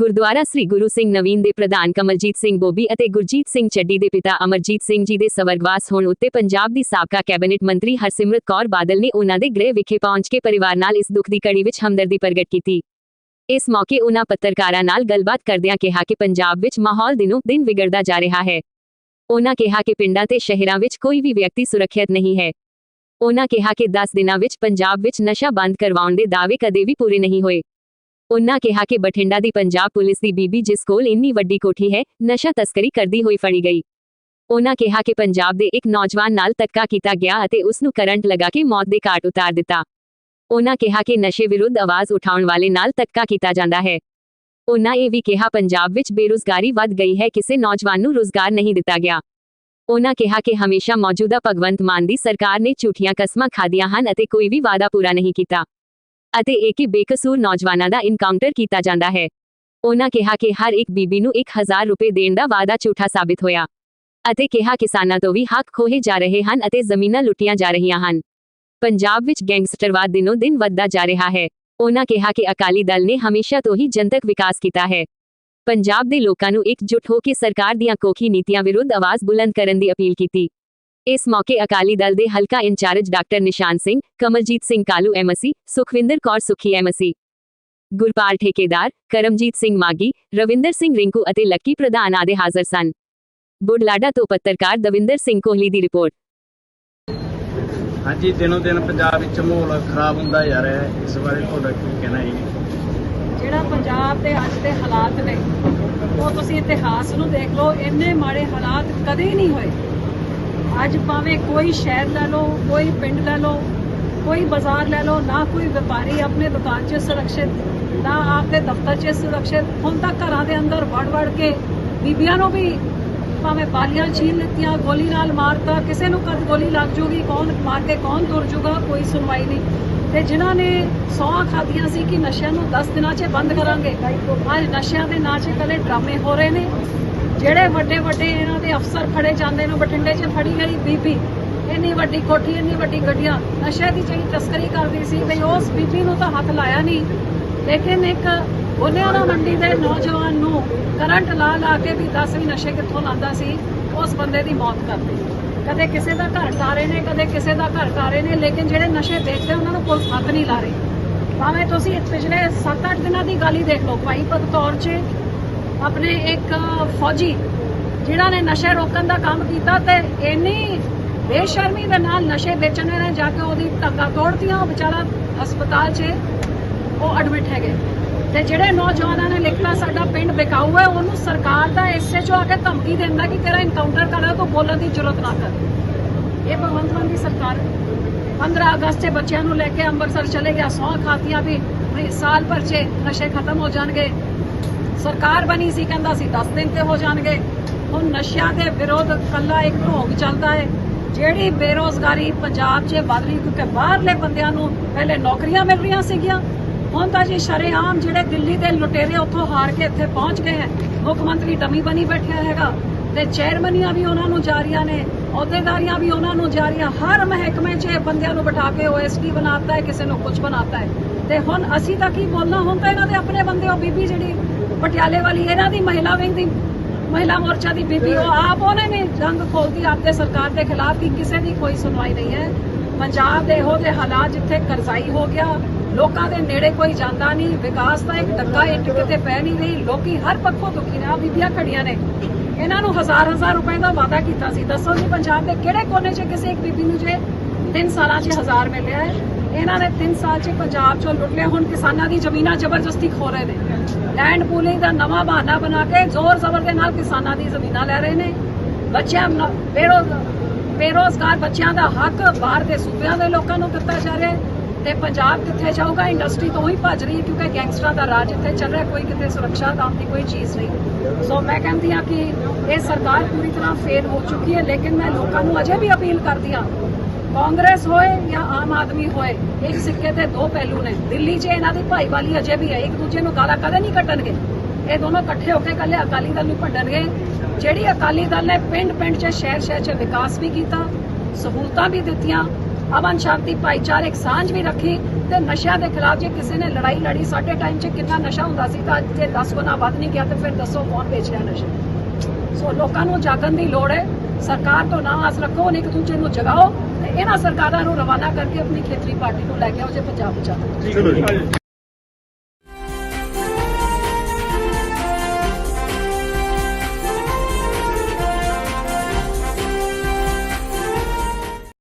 ਗੁਰਦੁਆਰਾ ਸ੍ਰੀ ਗੁਰੂ ਸਿੰਘ ਨਵੀਨ ਦੇ ਪ੍ਰਧਾਨ ਕਮਲਜੀਤ ਸਿੰਘ ਬੋਬੀ ਅਤੇ ਗੁਰਜੀਤ ਸਿੰਘ ਚੱਡੀ ਦੇ ਪਿਤਾ ਅਮਰਜੀਤ ਸਿੰਘ ਜੀ ਦੇ ਸਵਰਗਵਾਸ ਹੋਣ ਉੱਤੇ ਪੰਜਾਬ ਦੀ ਸਾਬਕਾ ਕੈਬਨਿਟ ਮੰਤਰੀ ਹਰਸਿਮਰਤ ਕੌਰ ਬਾਦਲ ਨੇ ਉਹਨਾਂ ਦੇ ਗ੍ਰਹਿ ਵਿਖੇ ਪਹੁੰਚ ਕੇ ਪਰਿਵਾਰ ਨਾਲ ਇਸ ਦੁੱਖ ਦੀ ਕੜੀ ਵਿੱਚ ਹਮਦਰਦੀ ਪ੍ਰਗਟ ਕੀਤੀ। ਇਸ ਮੌਕੇ ਉਹਨਾਂ ਪੱਤਰਕਾਰਾਂ ਨਾਲ ਗੱਲਬਾਤ ਕਰਦਿਆਂ ਕਿਹਾ ਕਿ ਪੰਜਾਬ ਵਿੱਚ ਮਾਹੌਲ ਦਿਨੋਂ ਦਿਨ ਵਿਗੜਦਾ ਜਾ ਰਿਹਾ ਹੈ। ਉਹਨਾਂ ਕਿਹਾ ਕਿ ਪਿੰਡਾਂ ਤੇ ਸ਼ਹਿਰਾਂ ਵਿੱਚ ਕੋਈ ਵੀ ਵਿਅਕਤੀ ਸੁਰੱਖਿਅਤ ਨਹੀਂ ਹੈ। ਉਹਨਾਂ ਕਿਹਾ ਕਿ 10 ਦਿਨਾਂ ਵਿੱਚ ਪੰਜਾਬ ਵਿੱਚ ਨਸ਼ਾ ਬੰਦ ਕਰਵਾਉਣ ਦੇ ਦਾਅਵੇ ਕਦੇ ਵੀ ਪੂਰੇ ਨਹੀਂ ਹੋਏ। ਉਹਨਾਂ ਕਿਹਾ ਕਿ ਬਠਿੰਡਾ ਦੀ ਪੰਜਾਬ ਪੁਲਿਸ ਦੀ ਬੀਬੀ, ਜਿਸ ਕੋਲ ਇੰਨੀ ਵੱਡੀ ਕੋਠੀ ਹੈ, ਨਸ਼ਾ ਤਸਕਰੀ ਕਰਦੀ ਹੋਈ ਫੜੀ ਗਈ। ਉਹਨਾਂ ਕਿਹਾ ਕਿ ਪੰਜਾਬ ਦੇ ਇੱਕ ਨੌਜਵਾਨ ਨਾਲ ਧੱਕਾ ਕੀਤਾ ਗਿਆ ਅਤੇ ਉਸ ਨੂੰ ਕਰੰਟ ਲਗਾ ਕੇ ਮੌਤ ਦੇ ਘਾਟ ਉਤਾਰ ਦਿੱਤਾ। ਉਹਨਾਂ ਕਿਹਾ ਕਿ ਨਸ਼ੇ ਵਿਰੁੱਧ ਆਵਾਜ਼ ਉਠਾਉਣ ਵਾਲੇ ਨਾਲ ਧੱਕਾ ਕੀਤਾ ਜਾਂਦਾ ਹੈ। ਉਹਨਾਂ ਇਹ ਵੀ ਕਿਹਾ, ਪੰਜਾਬ ਵਿੱਚ ਬੇਰੁਜ਼ਗਾਰੀ ਵੱਧ ਗਈ ਹੈ, ਕਿਸੇ ਨੌਜਵਾਨ ਨੂੰ ਰੁਜ਼ਗਾਰ ਨਹੀਂ ਦਿੱਤਾ ਗਿਆ। ਉਹਨਾਂ ਕਿਹਾ ਕਿ ਹਮੇਸ਼ਾ ਮੌਜੂਦਾ ਭਗਵੰਤ ਮਾਨ ਦੀ ਸਰਕਾਰ ਨੇ ਝੂਠੀਆਂ ਕਸਮਾਂ ਖਾਧੀਆਂ ਹਨ ਅਤੇ ਕੋਈ ਵੀ ਵਾਅਦਾ ਪੂਰਾ ਨਹੀਂ ਕੀਤਾ। ਅਤੇ ਇੱਕ ਬੇਕਸੂਰ ਨੌਜਵਾਨਾਂ ਦਾ ਇਨਕਾਊਂਟਰ ਕੀਤਾ ਜਾਂਦਾ ਹੈ। ਉਹਨਾਂ ਕਿਹਾ ਕਿ ਹਰ ਇੱਕ ਬੀਬੀ ਨੂੰ 1000 ਰੁਪਏ ਦੇਣ ਦਾ ਵਾਅਦਾ ਝੂਠਾ ਸਾਬਿਤ ਹੋਇਆ ਅਤੇ ਕਿਹਾ ਕਿਸਾਨਾਂ ਤੋਂ ਵੀ ਹੱਕ ਖੋਹੇ ਜਾ ਰਹੇ ਹਨ ਅਤੇ ਜ਼ਮੀਨਾਂ ਲੁੱਟੀਆਂ ਜਾ ਰਹੀਆਂ ਹਨ। ਪੰਜਾਬ ਵਿੱਚ ਗੈਂਗਸਟਰਵਾਦ ਦਿਨੋਂ ਦਿਨ ਵੱਧਦਾ ਜਾ ਰਿਹਾ ਹੈ। ਉਹਨਾਂ ਕਿਹਾ ਕਿ ਅਕਾਲੀ ਦਲ ਨੇ ਹਮੇਸ਼ਾ ਤੋਂ ਹੀ ਜਨਤਕ ਵਿਕਾਸ ਕੀਤਾ ਹੈ। ਪੰਜਾਬ ਦੇ ਲੋਕਾਂ ਨੂੰ ਇਕਜੁੱਟ ਹੋ ਕੇ ਸਰਕਾਰ ਦੀਆਂ ਕੋਖੀ ਨੀਤੀਆਂ ਵਿਰੁੱਧ ਆਵਾਜ਼ ਬੁਲੰਦ ਕਰਨ ਦੀ ਅਪੀਲ ਕੀਤੀ। ਇਸ ਮੌਕੇ ਅਕਾਲੀ ਦਲ ਦੇ ਹਲਕਾ incharge doctor Nishan Singh Kamaljit Singh Kalu MC Sukhwinder Kaur Sukhi MC Gurpal ਠੇਕੇਦਾਰ ਕਰਮਜੀਤ ਸਿੰਘ ਮਾਗੀ ਰਵਿੰਦਰ ਸਿੰਘ ਰਿੰਕੂ ਅਤੇ ਲੱਕੀ ਪ੍ਰਧਾਨ ਆਦੇ ਹਾਜ਼ਰ ਸਨ। ਬੁਢਲਾਡਾ ਤੋਂ ਪੱਤਰਕਾਰ ਦਵਿੰਦਰ ਸਿੰਘ ਕੋਹਲੀ ਦੀ ਰਿਪੋਰਟ। ਹਾਂਜੀ ਦਿਨੋਂ ਦਿਨ ਪੰਜਾਬ ਵਿੱਚ ਮਾਹੌਲ ਖਰਾਬ ਹੁੰਦਾ ਜਾ ਰਿਹਾ ਹੈ। ਇਸ ਬਾਰੇ ਤੁਹਾਡਾ ਕੀ ਕਹਿਣਾ ਹੈ ਜਿਹੜਾ ਪੰਜਾਬ ਦੇ ਅੱਜ ਦੇ ਹਾਲਾਤ ਨੇ ਉਹ ਤੁਸੀਂ ਇਤਿਹਾਸ ਨੂੰ ਦੇਖ ਲਓ ਇੰਨੇ ਮਾੜੇ ਹਾਲਾਤ ਕਦੇ ਨਹੀਂ ਹੋਏ। ਅੱਜ ਭਾਵੇਂ ਕੋਈ ਸ਼ਹਿਰ ਲੈ ਲਓ, ਕੋਈ ਪਿੰਡ ਲੈ ਲਓ, ਕੋਈ ਬਾਜ਼ਾਰ ਲੈ ਲਓ, ਨਾ ਕੋਈ ਵਪਾਰੀ ਆਪਣੇ ਦੁਕਾਨ 'ਚ ਸੁਰੱਖਿਅਤ, ਨਾ ਆਪਦੇ ਦਫ਼ਤਰ 'ਚ ਸੁਰੱਖਿਅਤ। ਹੁਣ ਤਾਂ ਘਰਾਂ ਦੇ ਅੰਦਰ ਵੜ ਵੜ ਕੇ ਬੀਬੀਆਂ ਨੂੰ ਵੀ ਭਾਵੇਂ ਬਾਲੀਆਂ ਛੀਨ ਲਿੱਤੀਆਂ, ਗੋਲੀ ਨਾਲ ਮਾਰਤਾ, ਕਿਸੇ ਨੂੰ ਕਦ ਗੋਲੀ ਲੱਗ ਜੂਗੀ, ਕੌਣ ਮਾਰ ਕੇ ਕੌਣ ਤੁਰ ਜੂਗਾ, ਕੋਈ ਸੁਣਵਾਈ ਨਹੀਂ। ਤੇ ਜਿਨ੍ਹਾਂ ਨੇ ਸੌਂ ਖਾਧੀਆਂ ਸੀ ਕਿ ਨਸ਼ਿਆਂ ਨੂੰ 10 ਦਿਨਾਂ 'ਚ ਬੰਦ ਕਰਾਂਗੇ, ਅੱਜ ਨਸ਼ਿਆਂ ਦੇ ਨਾਂ 'ਚ ਕੱਲੇ ਡਰਾਮੇ ਹੋ ਰਹੇ ਨੇ। ਜਿਹੜੇ ਵੱਡੇ ਵੱਡੇ ਇਹਨਾਂ ਦੇ ਅਫਸਰ ਫੜੇ ਜਾਂਦੇ ਨੇ ਬਠਿੰਡੇ 'ਚ ਫੜੀ ਗਈ ਬੀਬੀ। ਇੰਨੀ ਵੱਡੀ ਕੋਠੀ, ਇੰਨੀ ਵੱਡੀ ਗੱਡੀਆਂ, ਨਸ਼ੇ ਦੀ ਜਿਹੜੀ ਤਸਕਰੀ ਕਰਦੀ ਸੀ ਬਈ ਉਸ ਬੀਬੀ ਨੂੰ ਤਾਂ ਹੱਥ ਲਾਇਆ ਨਹੀਂ। ਲੇਕਿਨ ਇੱਕ ਬੁਨਿਆਣਾ ਮੰਡੀ ਦੇ ਨੌਜਵਾਨ ਨੂੰ ਕਰੰਟ ਲਾ ਲਾ ਕੇ ਵੀ ਦੱਸ ਵੀ ਨਸ਼ੇ ਕਿੱਥੋਂ ਲਾਂਦਾ ਸੀ, ਉਸ ਬੰਦੇ ਦੀ ਮੌਤ ਕਰਦੀ ਕਦੇ ਕਿਸੇ ਦਾ ਘਰ ਟਾਰੇ ਨੇ, ਕਦੇ ਕਿਸੇ ਦਾ ਘਰ ਟਾਰੇ ਨੇ, ਲੇਕਿਨ ਜਿਹੜੇ ਨਸ਼ੇ ਵੇਚਦੇ ਉਹਨਾਂ ਨੂੰ ਪੁਲਿਸ ਹੱਥ ਨਹੀਂ ਲਾ ਰਹੀ। ਭਾਵੇਂ ਤੁਸੀਂ ਪਿਛਲੇ 7-8 ਦਿਨਾਂ ਦੀ ਗੱਲ ਹੀ ਦੇਖ ਲਓ, ਭਾਈ ਤੌਰ 'ਚ ਆਪਣੇ ਇੱਕ ਫੌਜੀ, ਜਿਨ੍ਹਾਂ ਨੇ ਨਸ਼ੇ ਰੋਕਣ ਦਾ ਕੰਮ ਕੀਤਾ ਤੇ ਇੰਨੀ ਬੇਸ਼ਰਮੀ ਦੇ ਨਾਲ ਨਸ਼ੇ ਵੇਚਣ ਨੇ ਜਾ ਕੇ ਉਹਦੀ ਟੱਕਾ ਤੋੜਤੀਆਂ, ਉਹ ਵਿਚਾਰਾ ਹਸਪਤਾਲ 'ਚ ਉਹ ਐਡਮਿਟ ਹੈਗੇ। ਤੇ ਜਿਹੜੇ ਨੌਜਵਾਨਾਂ ਨੇ ਲਿਖਣਾ ਸਾਡਾ ਪਿੰਡ ਵਿਕਾਊ ਹੈ, ਉਹਨੂੰ ਸਰਕਾਰ ਦਾ ਐਸਐਚਓ ਆ ਕੇ ਧਮਕੀ ਦਿੰਦਾ ਕਿ ਤੇਰਾ ਇਨਕਾਊਂਟਰ ਕਰਾ ਤੂੰ ਬੋਲਣ ਦੀ ਜ਼ਰੂਰਤ ਨਾ ਕਰ। ਇਹ ਭਗਵੰਤ ਮਾਨ ਦੀ ਸਰਕਾਰ ਹੈ। 15 ਅਗਸਤ 'ਚ ਬੱਚਿਆਂ ਨੂੰ ਲੈ ਕੇ ਅੰਮ੍ਰਿਤਸਰ ਚਲੇ ਗਿਆ ਸੌਂ ਖਾਤੀਆਂ ਵੀ ਸਾਲ ਭਰ 'ਚ ਨਸ਼ੇ ਖਤਮ ਹੋ ਜਾਣਗੇ। ਸਰਕਾਰ ਬਣੀ ਸੀ, ਕਹਿੰਦਾ ਸੀ 10 ਦਿਨ ਤੇ ਹੋ ਜਾਣਗੇ। ਹੁਣ ਨਸ਼ਿਆਂ ਦੇ ਵਿਰੋਧ ਕੱਲਾ ਇੱਕ ਢੋਂਗ ਚੱਲਦਾ ਹੈ ਜਿਹੜੀ ਬੇਰੋਜ਼ਗਾਰੀ ਪੰਜਾਬ 'ਚ ਵੱਧ ਰਹੀ, ਕਿਉਂਕਿ ਬਾਹਰਲੇ ਬੰਦਿਆਂ ਨੂੰ ਪਹਿਲੇ ਨੌਕਰੀਆਂ ਮਿਲ ਰਹੀਆਂ ਸੀਗੀਆਂ। ਹੁਣ ਤਾਂ ਜੀ ਸ਼ਰੇਆਮ ਜਿਹੜੇ ਦਿੱਲੀ ਦੇ ਲੁਟੇਰੇ ਉੱਥੋਂ ਹਾਰ ਕੇ ਇੱਥੇ ਪਹੁੰਚ ਗਏ ਹੈ। ਮੁੱਖ ਮੰਤਰੀ ਡਮੀ ਬਣੀ ਬੈਠਿਆ ਹੈਗਾ ਤੇ ਚੇਅਰਮਨੀਆਂ ਵੀ ਉਹਨਾਂ ਨੂੰ ਜਾਰੀਆਂ ਨੇ, ਅਹੁਦੇਦਾਰੀਆਂ ਵੀ ਉਹਨਾਂ ਨੂੰ ਜਾਰੀਆਂ ਹਰ ਮਹਿਕਮੇ 'ਚ ਬੰਦਿਆਂ ਨੂੰ ਬਿਠਾ ਕੇ ਓਐਸਡੀ ਬਣਾਤਾ ਹੈ, ਕਿਸੇ ਨੂੰ ਕੁਝ ਬਣਾਤਾ ਹੈ। ਤੇ ਹੁਣ ਅਸੀਂ ਤਾਂ ਕੀ ਬੋਲਣਾ, ਹੁਣ ਤਾਂ ਇਹਨਾਂ ਦੇ ਆਪਣੇ ਬੰਦੇ ਉਹ ਬੀਬੀ ਜਿਹੜੀ ਪਟਿਆਲੇ ਵਾਲੀ, ਇਹਨਾਂ ਦੀ ਮਹਿਲਾ ਵਿੰਗ ਦੀ ਮਹਿਲਾ ਮੋਰਚਾ ਦੀ ਬੀਬੀ, ਉਹ ਆਪ ਉਹਨੇ ਨੇ ਜੰਗ ਖੋਲਦੀ ਆਪਦੇ ਸਰਕਾਰ ਦੇ ਖਿਲਾਫ ਕਿ ਕਿਸੇ ਦੀ ਕੋਈ ਸੁਣਵਾਈ ਨਹੀਂ ਹੈ। ਪੰਜਾਬ ਦੇ ਇਹੋ ਜਿਹੇ ਹਾਲਾਤ ਜਿੱਥੇ ਕਰਜ਼ਾਈ ਹੋ ਗਿਆ, ਲੋਕਾਂ ਦੇ ਨੇੜੇ ਕੋਈ ਜਾਂਦਾ ਨਹੀਂ, ਵਿਕਾਸ ਦਾ ਇੱਕ ਡੱਕਾ ਇੱਟ ਕਿਤੇ ਪੈ ਨਹੀਂ ਰਹੀ, ਲੋਕੀ ਹਰ ਪੱਖੋਂ ਦੁਖੀ ਨੇ ਆ ਬੀਬੀਆਂ ਖੜੀਆਂ ਨੇ। ਇਹਨਾਂ ਨੂੰ ਹਜ਼ਾਰ ਹਜ਼ਾਰ ਰੁਪਏ ਦਾ ਵਾਅਦਾ ਕੀਤਾ ਸੀ। ਦੱਸੋ ਜੀ, ਪੰਜਾਬ ਦੇ ਕਿਹੜੇ ਕੋਨੇ 'ਚ ਕਿਸੇ ਇੱਕ ਬੀਬੀ ਨੂੰ ਜੇ 3 ਸਾਲਾਂ 'ਚ ਹਜ਼ਾਰ ਮਿਲਿਆ ਹੈ? ਇਹਨਾਂ ਨੇ 3 ਸਾਲ 'ਚ ਪੰਜਾਬ 'ਚੋਂ ਲੁੱਟ ਲਿਆ। ਹੁਣ ਕਿਸਾਨਾਂ ਦੀ ਜ਼ਮੀਨਾਂ ਜ਼ਬਰਦਸਤੀ ਖੋ ਰਹੇ ਨੇ। ਲੈਂਡ ਪੂਲਿੰਗ ਦਾ ਨਵਾਂ ਬਹਾਨਾ ਬਣਾ ਕੇ ਜ਼ੋਰ ਜ਼ਬਰ ਦੇ ਨਾਲ ਕਿਸਾਨਾਂ ਦੀ ਜ਼ਮੀਨਾਂ ਲੈ ਰਹੇ ਨੇ। ਬੱਚਿਆਂ ਨੂੰ ਬੇਰੋਜ਼ ਬੇਰੋਜ਼ਗਾਰ ਬੱਚਿਆਂ ਦਾ ਹੱਕ ਬਾਹਰ ਦੇ ਸੂਬਿਆਂ ਦੇ ਲੋਕਾਂ ਨੂੰ ਦਿੱਤਾ ਜਾ ਰਿਹਾ ਤੇ ਪੰਜਾਬ ਕਿੱਥੇ ਜਾਊਗਾ? ਇੰਡਸਟਰੀ ਤੋਂ ਹੀ ਭੱਜ ਰਹੀ ਹੈ ਕਿਉਂਕਿ ਗੈਂਗਸਟਰਾਂ ਦਾ ਰਾਜ ਇੱਥੇ ਚੱਲ ਰਿਹਾ। ਕੋਈ ਕਿਤੇ ਸੁਰੱਖਿਆ ਨਾਮ ਦੀ ਕੋਈ ਚੀਜ਼ ਨਹੀਂ। ਸੋ ਮੈਂ ਕਹਿੰਦੀ ਹਾਂ ਕਿ ਇਹ ਸਰਕਾਰ ਪੂਰੀ ਤਰ੍ਹਾਂ ਫੇਲ ਹੋ ਚੁੱਕੀ ਹੈ। ਲੇਕਿਨ ਮੈਂ ਲੋਕਾਂ ਨੂੰ ਅਜੇ ਵੀ ਅਪੀਲ ਕਰਦੀ ਹਾਂ ਕਾਂਗਰਸ ਹੋਏ ਜਾਂ ਆਮ ਆਦਮੀ ਹੋਏ, ਇੱਕ ਸਿੱਕੇ ਦੇ ਦੋ ਪਹਿਲੂ ਨੇ। ਦਿੱਲੀ 'ਚ ਇਹਨਾਂ ਦੀ ਭਾਈਵਾਲੀ ਅਜੇ ਵੀ ਹੈ, ਇੱਕ ਦੂਜੇ ਨੂੰ ਗਾਲਾਂ ਕਦੇ ਨਹੀਂ ਕੱਢਣਗੇ? ਇਹ ਦੋਨੋਂ ਇਕੱਠੇ ਹੋ ਕੇ ਕੱਲੇ ਅਕਾਲੀ ਦਲ ਨੂੰ ਭੰਡਣਗੇ। ਜਿਹੜੀ ਅਕਾਲੀ ਦਲ ਨੇ ਪਿੰਡ ਪਿੰਡ 'ਚ ਸ਼ਹਿਰ ਸ਼ਹਿਰ 'ਚ ਵਿਕਾਸ ਵੀ ਕੀਤਾ, ਸਹੂਲਤਾਂ ਵੀ ਦਿੱਤੀਆਂ, ਅਮਨ ਸ਼ਾਂਤੀ ਭਾਈਚਾਰਕ ਸਾਂਝ ਵੀ ਰੱਖੀ ਤੇ ਨਸ਼ਿਆਂ ਦੇ ਖਿਲਾਫ ਜੇ ਕਿਸੇ ਨੇ ਲੜਾਈ ਲੜੀ, ਸਾਡੇ ਟਾਈਮ 'ਚ ਕਿੰਨਾ ਨਸ਼ਾ ਹੁੰਦਾ ਸੀ ਤਾਂ ਅੱਜ ਜੇ 10 ਗੁਣਾ ਵੱਧ ਨਹੀਂ ਗਿਆ ਤੇ ਫਿਰ ਦੱਸੋ ਕੌਣ ਵੇਚ ਰਿਹਾ ਨਸ਼ਾ? ਸੋ ਲੋਕਾਂ ਨੂੰ ਜਾਗਣ ਦੀ ਲੋੜ ਹੈ। ਸਰਕਾਰ ਤੋਂ ਨਾ ਆਸ ਰੱਖੋ ਉਹਨੇ ਇੱਕ ਦੂਜੇ ਨੂੰ ਜਗਾਓ ਤੇ ਇਹਨਾਂ ਸਰਕਾਰਾਂ ਨੂੰ ਰਵਾਨਾ ਕਰਕੇ ਆਪਣੀ ਖੇਤਰੀ ਪਾਰਟੀ ਨੂੰ ਲੈ ਕੇ ਆਓ, ਜੇ ਪੰਜਾਬ ਚ ਚਲੋ